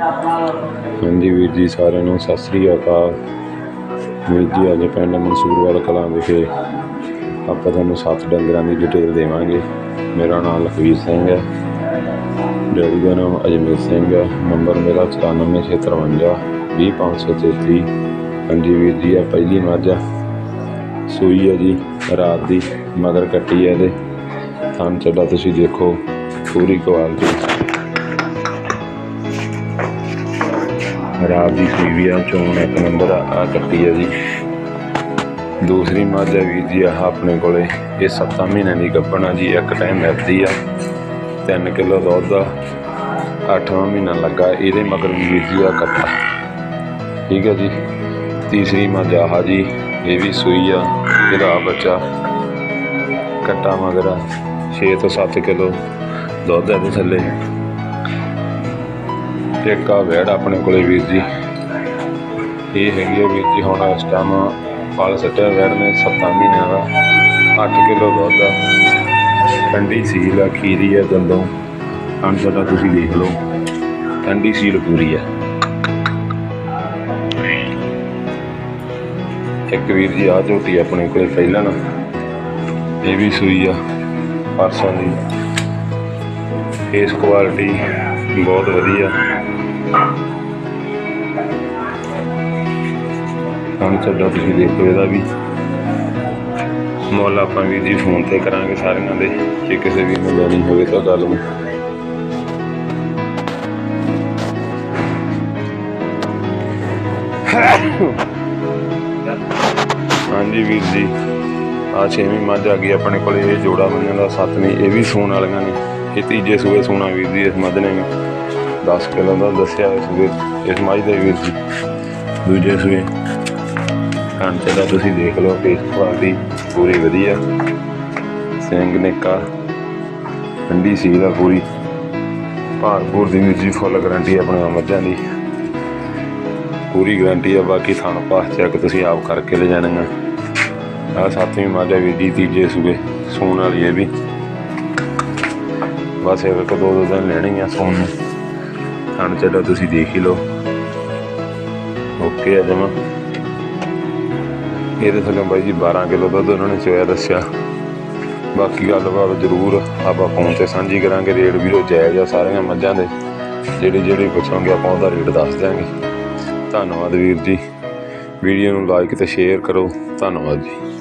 ਹਾਂਜੀ ਵੀਰ ਜੀ ਸਾਰਿਆਂ ਨੂੰ ਸਤਿ ਸ੍ਰੀ ਅਕਾਲ। ਵੀਰ ਜੀ, ਅੱਜ ਪਿੰਡ ਮਨਸੂਰਵਾਲ ਕਲਾਂ ਵਿਖੇ ਆਪਾਂ ਤੁਹਾਨੂੰ ਸੱਤ ਡੰਗਰਾਂ ਦੀ ਡਿਟੇਲ ਦੇਵਾਂਗੇ। ਮੇਰਾ ਨਾਮ ਲਖਵੀਰ ਸਿੰਘ ਹੈ। ਡੈਡੀ ਦਾ ਨਾਮ ਅਜਮੇਰ ਸਿੰਘ ਹੈ। ਨੰਬਰ ਮੇਰਾ 9453 20533 ਹਾਂਜੀ ਵੀਰ ਜੀ ਆ ਪਹਿਲੀ ਮੱਝ ਆ। ਸੂਈ ਹੈ ਜੀ, ਰਾਤ ਦੀ ਮਗਰ ਕੱਟੀ ਹੈ ਇਹਦੇ। ਥਣ ਚੱਡਾ ਤੁਸੀਂ ਦੇਖੋ, ਪੂਰੀ ਕੁਆਲਿਟੀ ਰਾਤ ਦੀ ਸੂਈ ਵੀ ਆ ਚੋਣ ਇੱਕ ਨੰਬਰ ਆ ਆਹ ਕੱਟੀ ਆ ਜੀ। ਦੂਸਰੀ ਮੱਝ ਹੈ ਵੀਰ ਜੀ, ਆਹ ਆਪਣੇ ਕੋਲੇ। ਇਹ 7 ਮਹੀਨਿਆਂ ਦੀ ਗੱਭਣ ਜੀ, ਇੱਕ ਟਾਈਮ ਮਿਲਦੀ ਆ। 3 ਕਿਲੋ ਦੁੱਧ ਦਾ 8ਵਾਂ ਮਹੀਨਾ ਲੱਗਾ, ਇਹਦੇ ਮਗਰ ਵੀ ਵੀਰ ਜੀ ਆ ਕੱਟਾ। ਠੀਕ ਹੈ ਜੀ। ਤੀਸਰੀ ਮੱਝ ਆਹ ਜੀ, ਇਹ ਵੀ ਸੂਈ ਆ, ਇਹਦਾ ਬੱਚਾ ਕੱਟਾ ਮਗਰ ਆ 6 ਤੋਂ 7 ਕਿਲੋ ਦੁੱਧ ਇਹਦੇ ਥੱਲੇ। ਇੱਕ ਆ ਵੈੜ ਆਪਣੇ ਕੋਲੇ ਵੀਰ ਜੀ। ਇਹ ਹੈਗੀ ਆ ਵੀਰ ਜੀ ਹੁਣ ਇਸ ਟਾਈਮ ਫਲ ਸੱਟਿਆ ਵੈੜ ਨੇ 7 ਮਹੀਨਿਆਂ ਦਾ। 8 ਕਿਲੋ ਦੁੱਧ ਆ ਠੰਡੀ ਸੀਲ ਆ, ਖੀਰੀ ਆ, ਦੰਦੋਂ। ਅੰਦਰ ਦਾ ਤੁਸੀਂ ਦੇਖ ਲਓ, ਠੰਡੀ ਸੀਲ ਪੂਰੀ ਆ। ਇੱਕ ਵੀਰ ਜੀ ਆ ਝੋਟੀ ਆਪਣੇ ਕੋਲੇ ਪਹਿਲਾਂ ਨਾ, ਇਹ ਵੀ ਸੂਈ ਆ, ਪਰਸੋਂ ਦੀ। ਇਸ ਕੁਆਲਿਟੀ ਬਹੁਤ ਵਧੀਆ। ਕੰਮ ਚੱਲਦਾ ਤੁਸੀਂ ਦੇਖੋ ਇਹਦਾ ਵੀ। ਮੁੱਲ ਆਪਾਂ ਵੀ ਜੀ ਫੋਨ ਤੇ ਕਰਾਂਗੇ ਸਾਰਿਆਂ ਦੇ, ਜੇ ਕਿਸੇ ਵੀ ਨੂੰ ਲੈਣੀ ਹੋਵੇ ਤਾਂ ਗੱਲ ਨੂੰ। ਹਾਂਜੀ ਵੀਰ ਜੀ ਆ ਛੇਵੀਂ ਮੱਝ ਆ ਗਈ ਆਪਣੇ ਕੋਲ, ਇਹ ਜੋੜਾ ਬੰਨਿਆਂ ਦਾ ਸੱਤਵੀਂ ਇਹ ਵੀ ਫੋਨ ਵਾਲੀਆਂ ਨੇ। ਇਹ ਤੀਜੇ ਸੂਏ ਸੋਨਾ ਵੀਰ ਜੀ ਇਸ ਮੱਝ ਨੇ 10 ਕਿਲੋ ਦਾ ਦੱਸਿਆ ਇਸ ਸੂਏ, ਇਸ ਮੱਝ ਦੇ ਵੀਰ ਜੀ। ਦੂਜੇ ਸੂਏ। ਕਾਂਟੇ ਦਾ ਤੁਸੀਂ ਦੇਖ ਲਓ ਫੇਸ ਕੁਆਲਿਟੀ ਪੂਰੀ ਵਧੀਆ। ਸਿੰਘ ਨਿੱਕਾ, ਠੰਡੀ ਸੀਲ ਆ ਪੂਰੀ। ਭਾਰਪੂਰ ਦੀ ਵੀਰ ਜੀ ਫੁੱਲ ਗਾਰੰਟੀ ਆਪਣੇ ਮੱਝਾਂ ਦੀ। ਪੂਰੀ ਗਾਰੰਟੀ ਆ, ਬਾਕੀ ਥਣ ਪਾਸ ਚੈੱਕ ਤੁਸੀਂ ਆਪ ਕਰਕੇ ਲੈ ਜਾਣੀਆਂ। ਆ ਸੱਤਵੀਂ ਮੱਝ ਆ ਵੀਰ ਜੀ, ਤੀਜੇ ਸੂਏ ਸੂਣ ਵਾਲੀ ਇਹ ਵੀ। ਬਸ ਇੱਕ ਇੱਕ ਦੋ ਦੋ ਦਿਨ ਲੈਣੀ ਆ ਸੌਣ ਨੂੰ। ਖਾਣ ਚੱਡਾ ਤੁਸੀਂ ਦੇਖ ਹੀ ਲਓ। ਓਕੇ ਆ ਜਮਾ। ਇਹਦੇ ਥੱਲੇ ਬਾਈ ਜੀ 12 ਕਿਲੋ ਦੁੱਧ ਉਹਨਾਂ ਨੇ ਚੋਇਆ ਦੱਸਿਆ। ਬਾਕੀ ਗੱਲਬਾਤ ਜ਼ਰੂਰ ਆਪਾਂ ਫੋਨ ਤੇ ਸਾਂਝੀ ਕਰਾਂਗੇ। ਰੇਟ ਵੀ ਉਹ ਜਾਇਜ਼ ਆ ਸਾਰੀਆਂ ਮੱਝਾਂ ਦੇ। ਜਿਹੜੇ ਜਿਹੜੇ ਪੁੱਛਾਂਗੇ ਆਪਾਂ ਉਹਦਾ ਰੇਟ ਦੱਸ ਦਿਆਂਗੇ। ਧੰਨਵਾਦ ਵੀਰ ਜੀ। ਵੀਡੀਓ ਨੂੰ ਲਾਈਕ ਤੇ ਸ਼ੇਅਰ ਕਰੋ। ਧੰਨਵਾਦ ਜੀ।